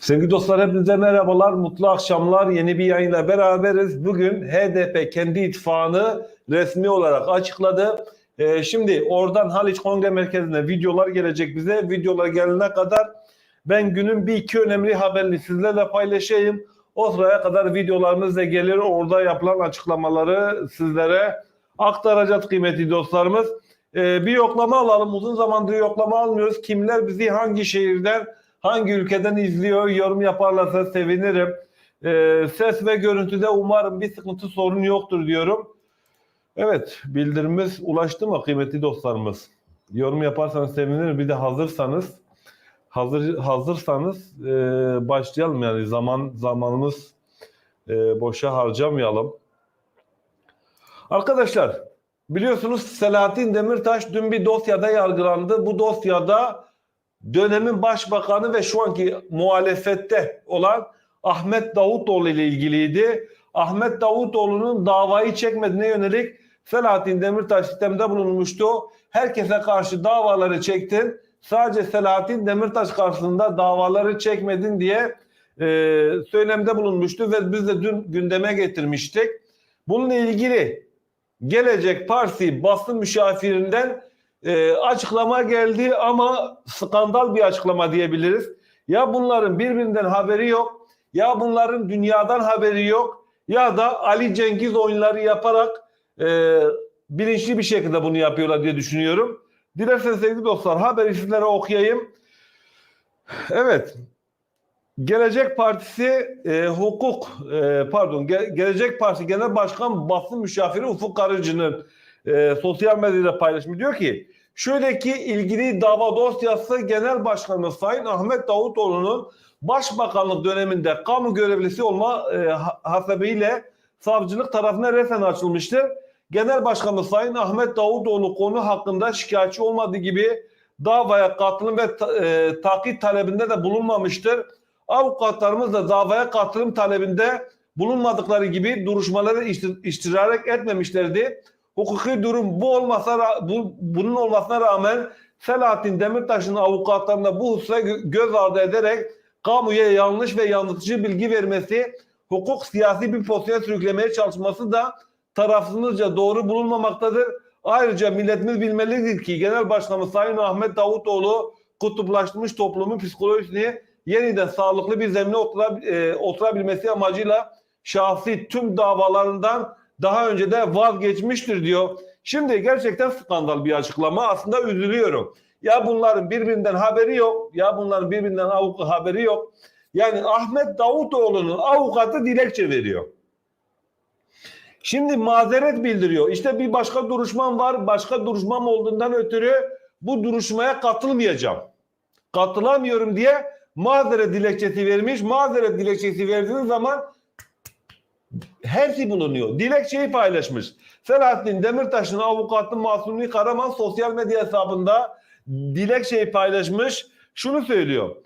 Sevgili dostlar hepinize merhabalar, mutlu akşamlar. Yeni bir yayınla beraberiz. Bugün HDP kendi ittifakını resmi olarak açıkladı. Ee, şimdi oradan Haliç Kongre Merkezi'ne videolar gelecek bize. Videolar gelene kadar ben günün bir iki önemli haberini sizlerle paylaşayım. O sıraya kadar videolarımız da gelir. Orada yapılan açıklamaları sizlere aktaracağız kıymetli dostlarımız. Ee, bir yoklama alalım. Uzun zamandır yoklama almıyoruz. Kimler bizi hangi şehirden, hangi ülkeden izliyor, yorum yaparlarsa sevinirim. Ee, ses ve görüntüde umarım bir sıkıntı sorun yoktur diyorum. Evet, bildirimimiz ulaştı mı kıymetli dostlarımız? Yorum yaparsanız sevinirim. Bir de hazırsanız, hazır hazırsanız e, başlayalım yani zaman zamanımız e, boşa harcamayalım. Arkadaşlar, biliyorsunuz Selahattin Demirtaş dün bir dosyada yargılandı. Bu dosyada dönemin başbakanı ve şu anki muhalefette olan Ahmet Davutoğlu ile ilgiliydi. Ahmet Davutoğlu'nun davayı çekmediğine yönelik Selahattin Demirtaş sistemde bulunmuştu. Herkese karşı davaları çektin. Sadece Selahattin Demirtaş karşısında davaları çekmedin diye e, söylemde bulunmuştu ve biz de dün gündeme getirmiştik. Bununla ilgili Gelecek Partisi basın müşavirinden e, açıklama geldi ama skandal bir açıklama diyebiliriz. Ya bunların birbirinden haberi yok ya bunların dünyadan haberi yok ya da Ali Cengiz oyunları yaparak e, bilinçli bir şekilde bunu yapıyorlar diye düşünüyorum. Dilerseniz sevgili dostlar haberi sizlere okuyayım. Evet. Gelecek Partisi e, hukuk e, pardon Ge- Gelecek Partisi Genel Başkan basın müşaviri Ufuk Karıcı'nın e, sosyal medyada paylaşımı diyor ki şöyle ki ilgili dava dosyası Genel Başkanımız Sayın Ahmet Davutoğlu'nun Başbakanlık döneminde kamu görevlisi olma e, ha- hasebiyle savcılık tarafından resen açılmıştır. Genel Başkanımız Sayın Ahmet Davutoğlu konu hakkında şikayetçi olmadığı gibi davaya katılım ve e, takip talebinde de bulunmamıştır. Avukatlarımız da davaya katılım talebinde bulunmadıkları gibi duruşmaları iştir- iştirarak etmemişlerdi. Hukuki durum bu olmasa bu, bunun olmasına rağmen Selahattin Demirtaş'ın avukatlarına bu hususa gö- göz ardı ederek kamuya yanlış ve yanıltıcı bilgi vermesi, hukuk siyasi bir pozisyona sürüklemeye çalışması da tarafsızca doğru bulunmamaktadır. Ayrıca milletimiz bilmelidir ki Genel Başkanımız Sayın Ahmet Davutoğlu kutuplaşmış toplumun psikolojisini yeniden sağlıklı bir zemine e, oturabilmesi amacıyla şahsi tüm davalarından daha önce de vazgeçmiştir diyor. Şimdi gerçekten skandal bir açıklama. Aslında üzülüyorum. Ya bunların birbirinden haberi yok. Ya bunların birbirinden avuk haberi yok. Yani Ahmet Davutoğlu'nun avukatı dilekçe veriyor. Şimdi mazeret bildiriyor. İşte bir başka duruşmam var. Başka duruşmam olduğundan ötürü bu duruşmaya katılmayacağım. Katılamıyorum diye mazeret dilekçesi vermiş. Mazeret dilekçesi verdiğiniz zaman hepsi bulunuyor. Dilekçeyi paylaşmış. Selahattin Demirtaş'ın avukatı Masumi Karaman sosyal medya hesabında dilekçeyi paylaşmış. Şunu söylüyor.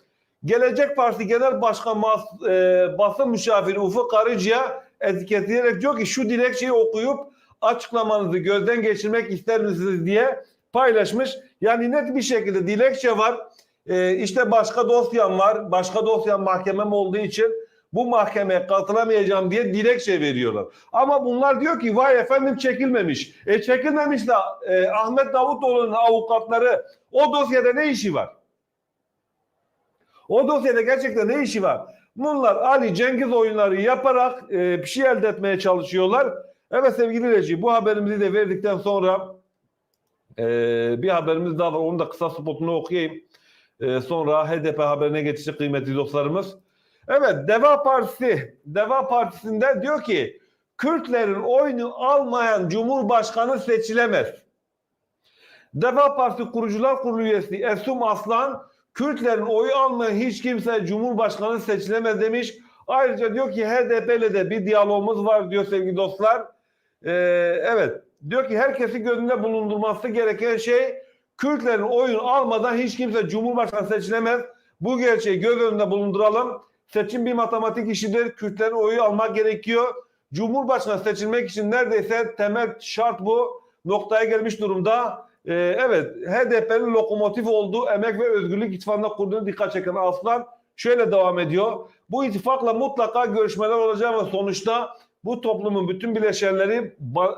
Gelecek Partisi Genel Başkan Mas- e, basın müşaviri Ufuk Karıcı'ya etiketleyerek diyor ki şu dilekçeyi okuyup açıklamanızı gözden geçirmek ister misiniz diye paylaşmış. Yani net bir şekilde dilekçe var. E, işte başka dosyam var. Başka dosyam mahkemem olduğu için bu mahkemeye katılamayacağım diye dilekçe veriyorlar. Ama bunlar diyor ki vay efendim çekilmemiş. E çekilmemiş de e, Ahmet Davutoğlu'nun avukatları o dosyada ne işi var? O dosyada gerçekten ne işi var? Bunlar Ali Cengiz oyunları yaparak e, bir şey elde etmeye çalışıyorlar. Evet sevgili Reji bu haberimizi de verdikten sonra e, bir haberimiz daha var. Onu da kısa spotunu okuyayım. E, sonra HDP haberine geçecek kıymetli dostlarımız. Evet Deva Partisi Deva Partisi'nde diyor ki Kürtlerin oyunu almayan Cumhurbaşkanı seçilemez. Deva Partisi Kurucular Kurulu üyesi Esum Aslan Kürtlerin oyu almayan hiç kimse Cumhurbaşkanı seçilemez demiş. Ayrıca diyor ki HDP ile de bir diyalogumuz var diyor sevgili dostlar. Ee, evet diyor ki herkesi gözünde bulundurması gereken şey Kürtlerin oyunu almadan hiç kimse Cumhurbaşkanı seçilemez. Bu gerçeği göz önünde bulunduralım. Seçim bir matematik işidir. Kürtlerin oyu almak gerekiyor. Cumhurbaşkanı seçilmek için neredeyse temel şart bu. Noktaya gelmiş durumda. Ee, evet HDP'nin lokomotif olduğu Emek ve Özgürlük İttifakı'nda kurduğunu dikkat çeken Aslan şöyle devam ediyor. Bu ittifakla mutlaka görüşmeler olacak ve sonuçta bu toplumun bütün bileşenleri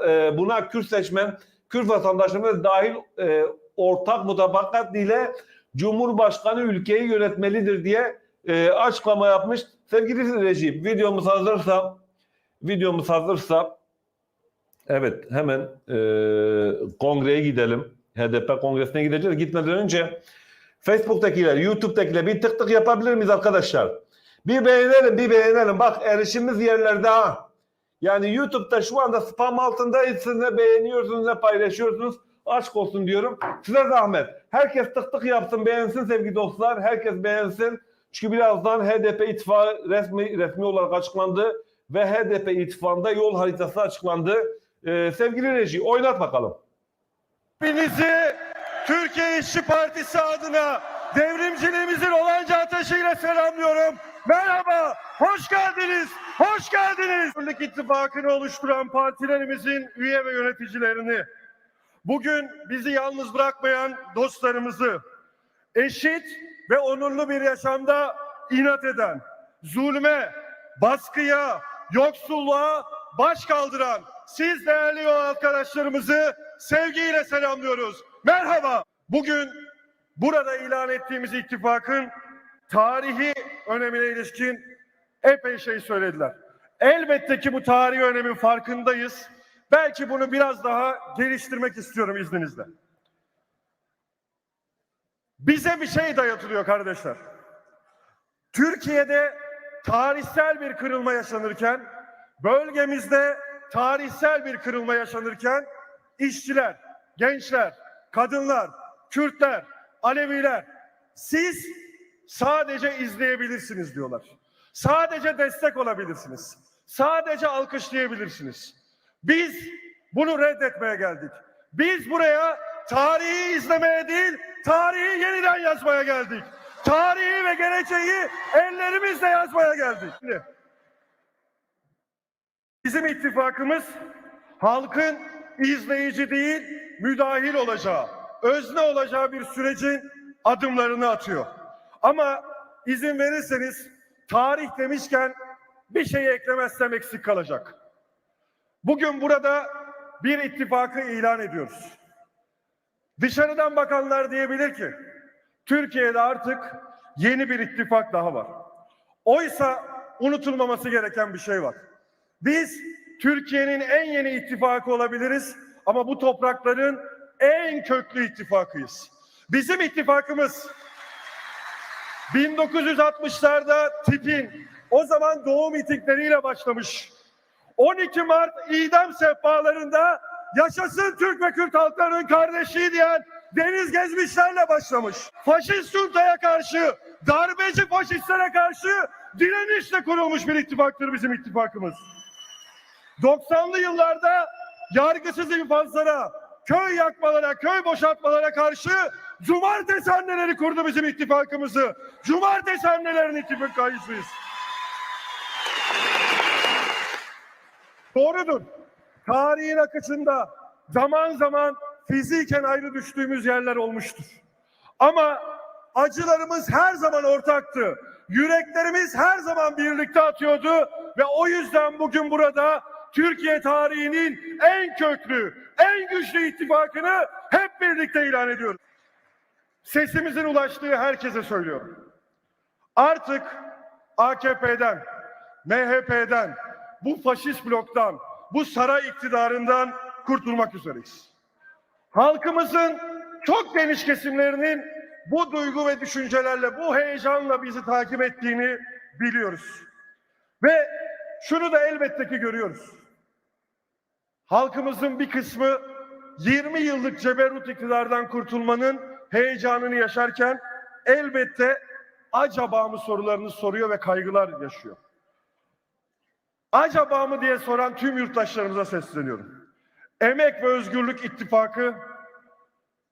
e, buna Kürt seçmen, Kürt vatandaşlarımız dahil e, ortak mutabakat ile Cumhurbaşkanı ülkeyi yönetmelidir diye e, açıklama yapmış. Sevgili rejim videomuz hazırsa videomuz hazırsa evet hemen e, kongreye gidelim. HDP kongresine gideceğiz. Gitmeden önce Facebook'takiler, YouTube'dakiler bir tık tık yapabilir miyiz arkadaşlar? Bir beğenelim, bir beğenelim. Bak erişimimiz yerlerde ha. Yani YouTube'da şu anda spam altındayız. Siz ne beğeniyorsunuz ne paylaşıyorsunuz. Aşk olsun diyorum. Size zahmet. Herkes tık tık yapsın, beğensin sevgili dostlar. Herkes beğensin. Çünkü birazdan HDP ittifakı resmi, resmi olarak açıklandı. Ve HDP ittifakında yol haritası açıklandı. Ee, sevgili reji oynat bakalım. Hepinizi Türkiye İşçi Partisi adına devrimciliğimizin olanca ateşiyle selamlıyorum. Merhaba, hoş geldiniz, hoş geldiniz. Birlik İttifakı'nı oluşturan partilerimizin üye ve yöneticilerini, bugün bizi yalnız bırakmayan dostlarımızı, eşit ve onurlu bir yaşamda inat eden, zulme, baskıya, yoksulluğa baş kaldıran siz değerli yol arkadaşlarımızı sevgiyle selamlıyoruz. Merhaba. Bugün burada ilan ettiğimiz ittifakın tarihi önemine ilişkin epey şey söylediler. Elbette ki bu tarihi önemin farkındayız. Belki bunu biraz daha geliştirmek istiyorum izninizle. Bize bir şey dayatılıyor kardeşler. Türkiye'de tarihsel bir kırılma yaşanırken, bölgemizde tarihsel bir kırılma yaşanırken işçiler, gençler, kadınlar, Kürtler, Aleviler siz sadece izleyebilirsiniz diyorlar. Sadece destek olabilirsiniz. Sadece alkışlayabilirsiniz. Biz bunu reddetmeye geldik. Biz buraya tarihi izlemeye değil, tarihi yeniden yazmaya geldik. Tarihi ve geleceği ellerimizle yazmaya geldik. Bizim ittifakımız halkın izleyici değil, müdahil olacağı, özne olacağı bir sürecin adımlarını atıyor. Ama izin verirseniz tarih demişken bir şeyi eklemezsem eksik kalacak. Bugün burada bir ittifakı ilan ediyoruz. Dışarıdan bakanlar diyebilir ki Türkiye'de artık yeni bir ittifak daha var. Oysa unutulmaması gereken bir şey var. Biz Türkiye'nin en yeni ittifakı olabiliriz ama bu toprakların en köklü ittifakıyız. Bizim ittifakımız 1960'larda tipin o zaman doğum mitingleriyle başlamış. 12 Mart idam sehpalarında yaşasın Türk ve Kürt halklarının kardeşliği diyen deniz gezmişlerle başlamış. Faşist juntaya karşı, darbeci faşistlere karşı direnişle kurulmuş bir ittifaktır bizim ittifakımız. 90'lı yıllarda yargısız infazlara, köy yakmalara, köy boşaltmalara karşı cumartesi anneleri kurdu bizim ittifakımızı. Cumartesi annelerin ittifakıyız. Doğrudur. Tarihin akışında zaman zaman fiziken ayrı düştüğümüz yerler olmuştur. Ama acılarımız her zaman ortaktı. Yüreklerimiz her zaman birlikte atıyordu ve o yüzden bugün burada Türkiye tarihinin en köklü, en güçlü ittifakını hep birlikte ilan ediyoruz. Sesimizin ulaştığı herkese söylüyorum. Artık AKP'den, MHP'den, bu faşist bloktan, bu saray iktidarından kurtulmak üzereyiz. Halkımızın çok geniş kesimlerinin bu duygu ve düşüncelerle, bu heyecanla bizi takip ettiğini biliyoruz. Ve şunu da elbette ki görüyoruz. Halkımızın bir kısmı 20 yıllık ceberut iktidardan kurtulmanın heyecanını yaşarken elbette acaba mı sorularını soruyor ve kaygılar yaşıyor. Acaba mı diye soran tüm yurttaşlarımıza sesleniyorum. Emek ve Özgürlük İttifakı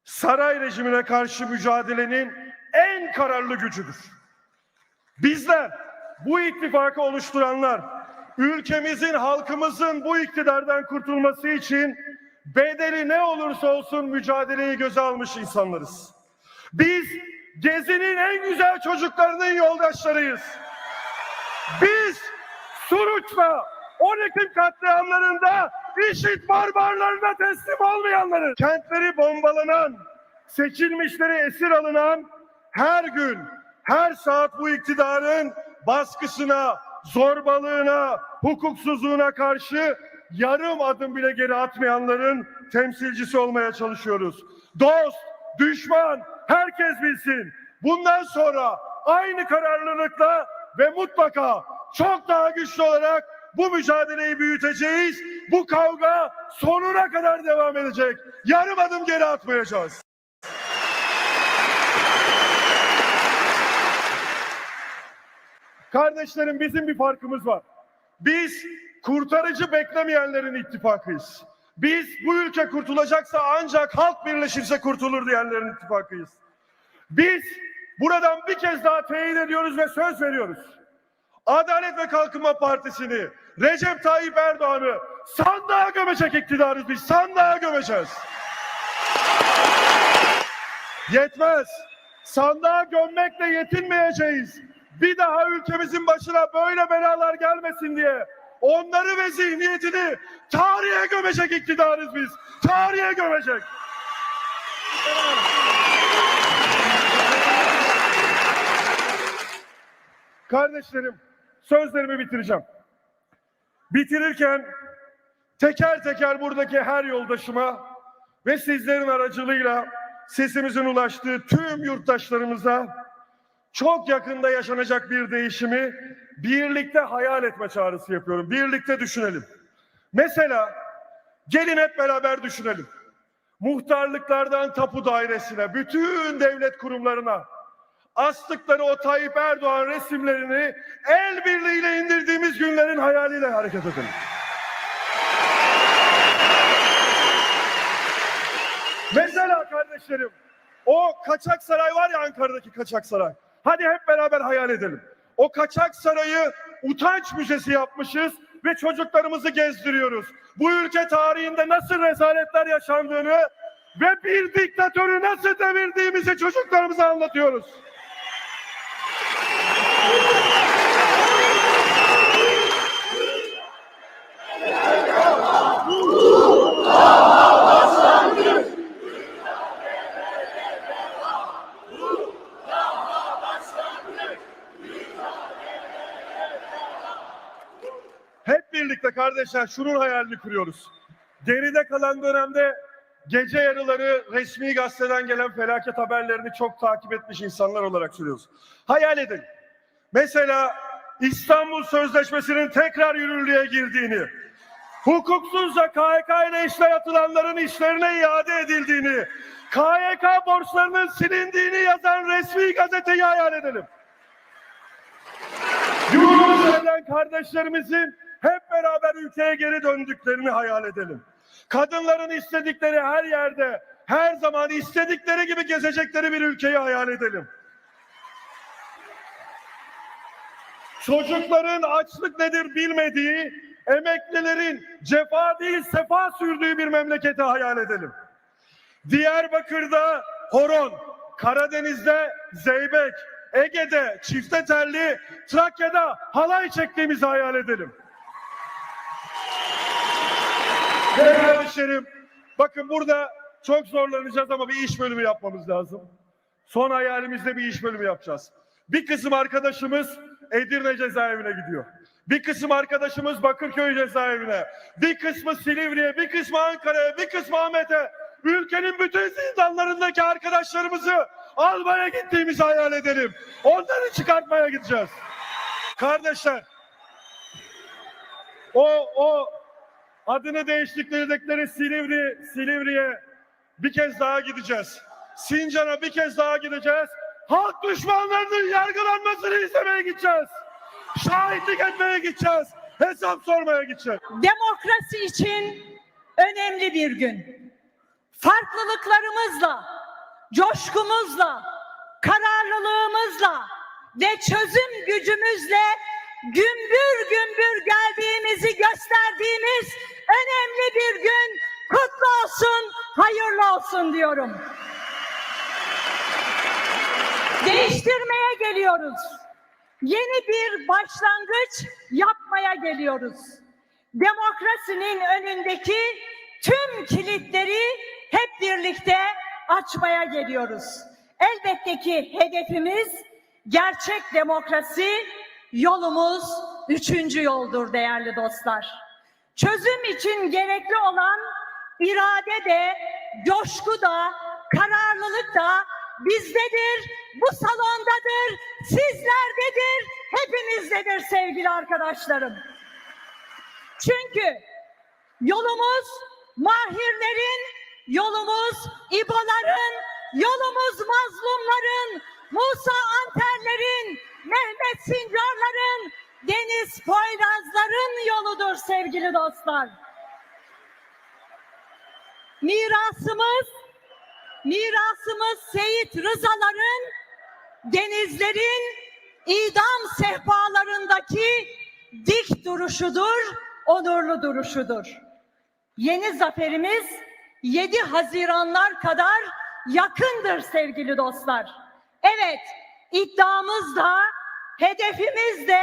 saray rejimine karşı mücadelenin en kararlı gücüdür. Bizler bu ittifakı oluşturanlar ülkemizin halkımızın bu iktidardan kurtulması için bedeli ne olursa olsun mücadeleyi göze almış insanlarız. Biz Gezi'nin en güzel çocuklarının yoldaşlarıyız. Biz Suruç'ta 10 Ekim katliamlarında IŞİD barbarlarına teslim olmayanların, kentleri bombalanan, seçilmişleri esir alınan her gün, her saat bu iktidarın baskısına, zorbalığına, hukuksuzluğuna karşı yarım adım bile geri atmayanların temsilcisi olmaya çalışıyoruz. Dost, düşman, herkes bilsin. Bundan sonra aynı kararlılıkla ve mutlaka çok daha güçlü olarak bu mücadeleyi büyüteceğiz. Bu kavga sonuna kadar devam edecek. Yarım adım geri atmayacağız. Kardeşlerim bizim bir farkımız var. Biz kurtarıcı beklemeyenlerin ittifakıyız. Biz bu ülke kurtulacaksa ancak halk birleşirse kurtulur diyenlerin ittifakıyız. Biz buradan bir kez daha teyit ediyoruz ve söz veriyoruz. Adalet ve Kalkınma Partisi'ni, Recep Tayyip Erdoğan'ı sandığa gömecek iktidarız biz. Sandığa gömeceğiz. Yetmez. Sandığa gömmekle yetinmeyeceğiz. Bir daha ülkemizin başına böyle belalar gelmesin diye onları ve zihniyetini tarihe gömecek iktidarız biz. Tarihe gömecek. Kardeşlerim, sözlerimi bitireceğim. Bitirirken teker teker buradaki her yoldaşıma ve sizlerin aracılığıyla sesimizin ulaştığı tüm yurttaşlarımıza çok yakında yaşanacak bir değişimi birlikte hayal etme çağrısı yapıyorum. Birlikte düşünelim. Mesela gelin hep beraber düşünelim. Muhtarlıklardan tapu dairesine, bütün devlet kurumlarına astıkları o Tayyip Erdoğan resimlerini el birliğiyle indirdiğimiz günlerin hayaliyle hareket edelim. Mesela kardeşlerim o kaçak saray var ya Ankara'daki kaçak saray. Hadi hep beraber hayal edelim. O kaçak sarayı utanç müzesi yapmışız ve çocuklarımızı gezdiriyoruz. Bu ülke tarihinde nasıl rezaletler yaşandığını ve bir diktatörü nasıl devirdiğimizi çocuklarımıza anlatıyoruz. Hep birlikte kardeşler şunun hayalini kuruyoruz. Geride kalan dönemde gece yarıları resmi gazeteden gelen felaket haberlerini çok takip etmiş insanlar olarak söylüyoruz. Hayal edin. Mesela İstanbul Sözleşmesi'nin tekrar yürürlüğe girdiğini, hukuksuzca KHK ile işle yatılanların işlerine iade edildiğini, KHK borçlarının silindiğini yazan resmi gazeteyi hayal edelim. Gelen kardeşlerimizin hep beraber ülkeye geri döndüklerini hayal edelim. Kadınların istedikleri her yerde, her zaman istedikleri gibi gezecekleri bir ülkeyi hayal edelim. Çocukların açlık nedir bilmediği, emeklilerin cefa değil sefa sürdüğü bir memleketi hayal edelim. Diyarbakır'da horon, Karadeniz'de zeybek, Ege'de çifte telli, Trakya'da halay çektiğimizi hayal edelim. Ve kardeşlerim, bakın burada çok zorlanacağız ama bir iş bölümü yapmamız lazım. Son hayalimizde bir iş bölümü yapacağız. Bir kısım arkadaşımız Edirne cezaevine gidiyor. Bir kısım arkadaşımız Bakırköy cezaevine, bir kısmı Silivri'ye, bir kısmı Ankara'ya, bir kısmı Ahmet'e. Ülkenin bütün zindanlarındaki arkadaşlarımızı almaya gittiğimizi hayal edelim. Onları çıkartmaya gideceğiz. Kardeşler, o o adını değiştirdikleri Silivri, Silivri'ye bir kez daha gideceğiz. Sincan'a bir kez daha gideceğiz. Halk düşmanlarının yargılanmasını izlemeye gideceğiz. Şahitlik etmeye gideceğiz. Hesap sormaya gideceğiz. demokrasi için önemli bir gün. Farklılıklarımızla, coşkumuzla, kararlılığımızla ve çözüm gücümüzle gümbür gümbür geldiğimizi gösterdiğimiz önemli bir gün kutlu olsun, hayırlı olsun diyorum. Değiştirmeye geliyoruz. Yeni bir başlangıç yapmaya geliyoruz. Demokrasinin önündeki tüm kilitleri hep birlikte açmaya geliyoruz. Elbette ki hedefimiz gerçek demokrasi, yolumuz üçüncü yoldur değerli dostlar. Çözüm için gerekli olan irade de, coşku da, kararlılık da bizdedir, bu salondadır, sizlerdedir, hepimizdedir sevgili arkadaşlarım. Çünkü yolumuz mahirlerin, yolumuz İboların, yolumuz mazlumların, Musa Anterlerin, Mehmet Sincarların, Deniz Poyrazların yoludur sevgili dostlar. Mirasımız, mirasımız Seyit Rızaların, denizlerin idam sehpalarındaki dik duruşudur, onurlu duruşudur. Yeni zaferimiz 7 Haziranlar kadar yakındır sevgili dostlar. Evet, iddiamız da, hedefimiz de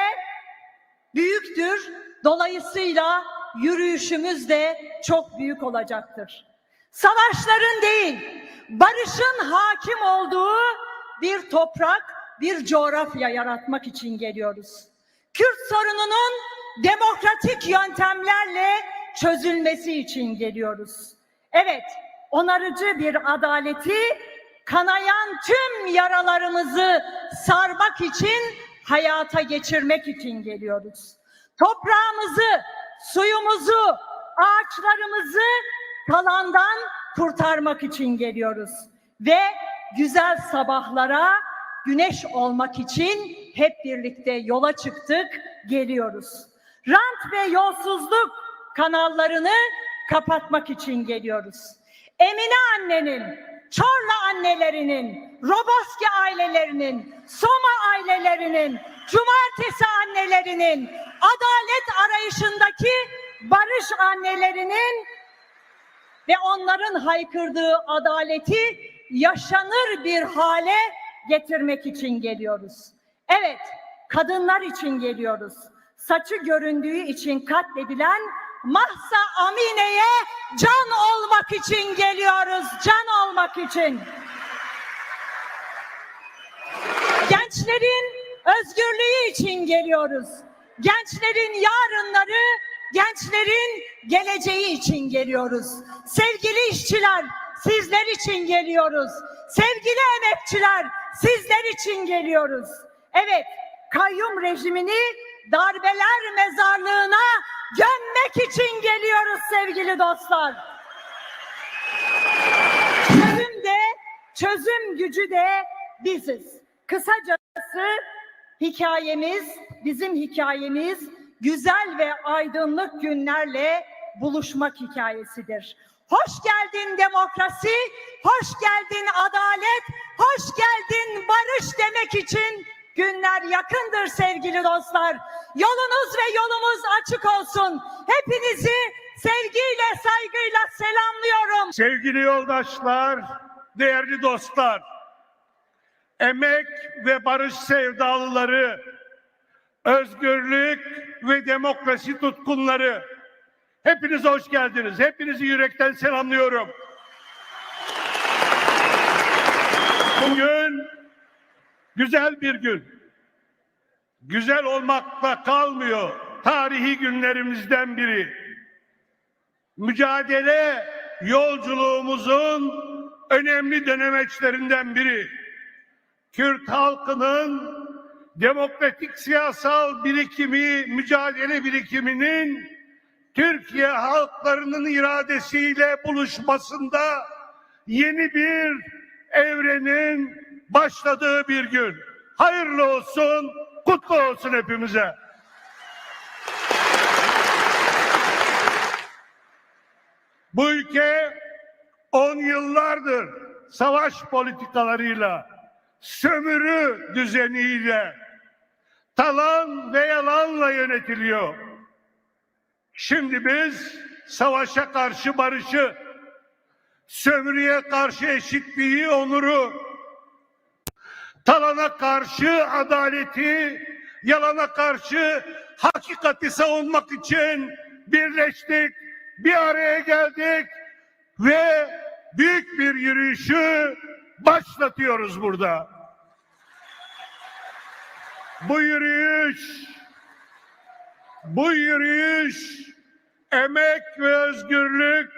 büyüktür. Dolayısıyla yürüyüşümüz de çok büyük olacaktır. Savaşların değil, barışın hakim olduğu bir toprak, bir coğrafya yaratmak için geliyoruz. Kürt sorununun demokratik yöntemlerle çözülmesi için geliyoruz. Evet, onarıcı bir adaleti kanayan tüm yaralarımızı sarmak için, hayata geçirmek için geliyoruz. Toprağımızı, suyumuzu, ağaçlarımızı kalandan kurtarmak için geliyoruz. Ve güzel sabahlara güneş olmak için hep birlikte yola çıktık, geliyoruz. Rant ve yolsuzluk kanallarını kapatmak için geliyoruz. Emine annenin, Çorlu annelerinin, Roboski ailelerinin, Soma ailelerinin, Cumartesi annelerinin, adalet arayışındaki barış annelerinin ve onların haykırdığı adaleti yaşanır bir hale getirmek için geliyoruz. Evet, kadınlar için geliyoruz. Saçı göründüğü için katledilen Mahsa Amine'ye can olmak için geliyoruz. Can olmak için. Gençlerin özgürlüğü için geliyoruz. Gençlerin yarınları, gençlerin geleceği için geliyoruz. Sevgili işçiler, sizler için geliyoruz. Sevgili emekçiler, sizler için geliyoruz. Evet, kayyum rejimini darbeler mezarlığına gömmek için geliyoruz sevgili dostlar. Çözüm de, çözüm gücü de biziz. Kısacası hikayemiz, bizim hikayemiz güzel ve aydınlık günlerle buluşmak hikayesidir. Hoş geldin demokrasi, hoş geldin adalet, hoş geldin barış demek için günler yakındır sevgili dostlar. Yolunuz ve yolumuz açık olsun. Hepinizi sevgiyle, saygıyla selamlıyorum. Sevgili yoldaşlar, değerli dostlar, emek ve barış sevdalıları, özgürlük ve demokrasi tutkunları, hepiniz hoş geldiniz. Hepinizi yürekten selamlıyorum. Bugün güzel bir gün. Güzel olmakla kalmıyor. Tarihi günlerimizden biri mücadele yolculuğumuzun önemli dönemeçlerinden biri. Kürt halkının demokratik siyasal birikimi, mücadele birikiminin Türkiye halklarının iradesiyle buluşmasında yeni bir evrenin başladığı bir gün. Hayırlı olsun, kutlu olsun hepimize. Bu ülke on yıllardır savaş politikalarıyla, sömürü düzeniyle, talan ve yalanla yönetiliyor. Şimdi biz savaşa karşı barışı, sömürüye karşı eşitliği, onuru, talana karşı adaleti, yalana karşı hakikati savunmak için birleştik, bir araya geldik ve büyük bir yürüyüşü başlatıyoruz burada. Bu yürüyüş, bu yürüyüş emek ve özgürlük,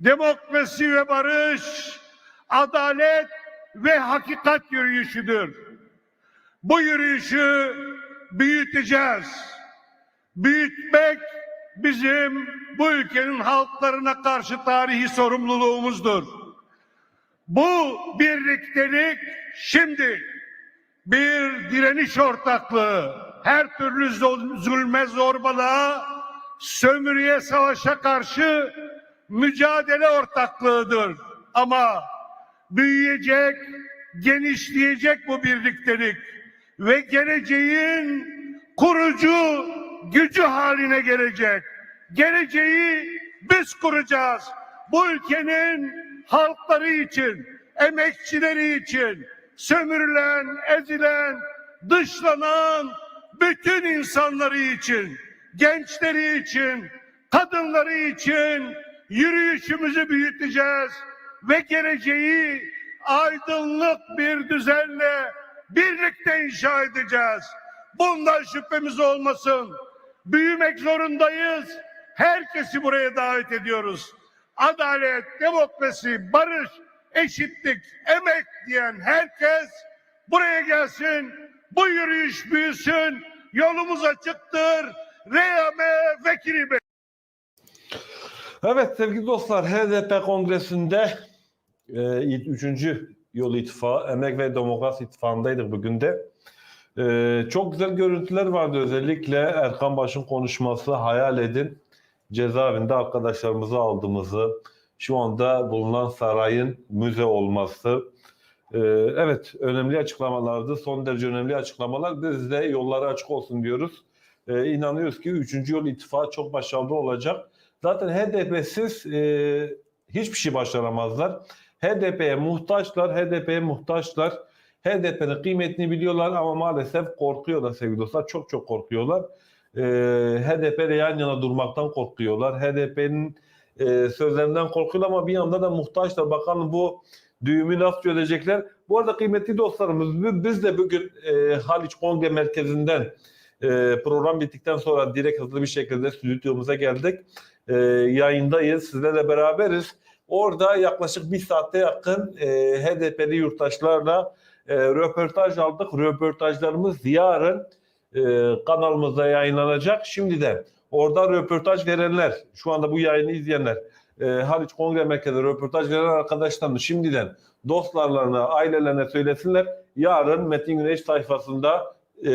demokrasi ve barış, adalet ve hakikat yürüyüşüdür. Bu yürüyüşü büyüteceğiz. Büyütmek bizim bu ülkenin halklarına karşı tarihi sorumluluğumuzdur. Bu birliktelik şimdi bir direniş ortaklığı, her türlü zul- zulme, zorbalığa, sömürüye, savaşa karşı mücadele ortaklığıdır. Ama büyüyecek, genişleyecek bu birliktelik ve geleceğin kurucu gücü haline gelecek. Geleceği biz kuracağız. Bu ülkenin halkları için, emekçileri için, sömürülen, ezilen, dışlanan bütün insanları için, gençleri için, kadınları için yürüyüşümüzü büyüteceğiz ve geleceği aydınlık bir düzenle birlikte inşa edeceğiz. Bundan şüphemiz olmasın. Büyümek zorundayız. Herkesi buraya davet ediyoruz. Adalet, demokrasi, barış, eşitlik, emek diyen herkes buraya gelsin. Bu yürüyüş büyüsün. Yolumuz açıktır. Reyame Vekili Bey. Evet sevgili dostlar HDP kongresinde e, üçüncü yol ittifakı Emek ve Demokrasi ittifakındaydık bugün de. E, çok güzel görüntüler vardı özellikle Erkan Baş'ın konuşması hayal edin cezaevinde arkadaşlarımızı aldığımızı şu anda bulunan sarayın müze olması e, evet önemli açıklamalardı son derece önemli açıklamalar biz de yolları açık olsun diyoruz. E, inanıyoruz ki üçüncü yol ittifakı çok başarılı olacak. Zaten HDP'siz e, hiçbir şey başaramazlar. HDP'ye muhtaçlar, HDP'ye muhtaçlar. HDP'nin kıymetini biliyorlar ama maalesef korkuyorlar sevgili dostlar. Çok çok korkuyorlar. E, HDP ile yan yana durmaktan korkuyorlar. HDP'nin e, sözlerinden korkuyorlar ama bir yanda da muhtaçlar. Bakalım bu düğümü nasıl çözecekler. Bu arada kıymetli dostlarımız bi- biz de bugün e, Haliç Kongre Merkezi'nden e, program bittikten sonra direkt hızlı bir şekilde stüdyomuza geldik e, yayındayız. Sizlerle beraberiz. Orada yaklaşık bir saatte yakın e, HDP'li yurttaşlarla e, röportaj aldık. Röportajlarımız yarın e, kanalımızda yayınlanacak. Şimdiden orada röportaj verenler, şu anda bu yayını izleyenler, e, Haliç Kongre Merkezi'nde röportaj veren arkadaşlarımız şimdiden dostlarlarına, ailelerine söylesinler. Yarın Metin Güneş sayfasında e,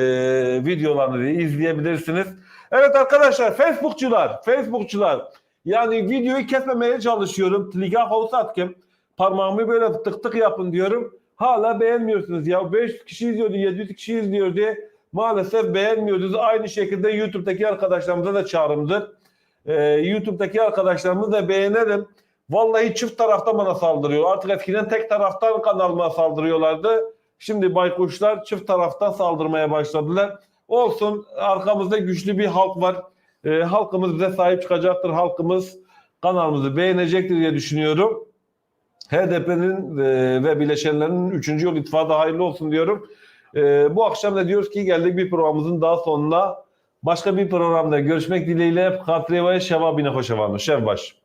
videolarını izleyebilirsiniz. Evet arkadaşlar Facebookçular, Facebookçular yani videoyu kesmemeye çalışıyorum. Tliga Havsatkim parmağımı böyle tık tık yapın diyorum. Hala beğenmiyorsunuz ya. 500 kişi izliyordu, 700 kişi izliyor diye maalesef beğenmiyordunuz. Aynı şekilde YouTube'daki arkadaşlarımıza da çağrımdır. Ee, YouTube'daki arkadaşlarımızı da beğenelim. Vallahi çift taraftan bana saldırıyor. Artık eskiden tek taraftan kanalıma saldırıyorlardı. Şimdi baykuşlar çift taraftan saldırmaya başladılar. Olsun arkamızda güçlü bir halk var. Ee, halkımız bize sahip çıkacaktır. Halkımız kanalımızı beğenecektir diye düşünüyorum. HDP'nin e, ve bileşenlerinin 3. yol ittifakı hayırlı olsun diyorum. E, bu akşam da diyoruz ki geldik bir programımızın daha sonuna. Başka bir programda görüşmek dileğiyle. Katriyeva'ya şevabine hoşçakalın. Şevbaş.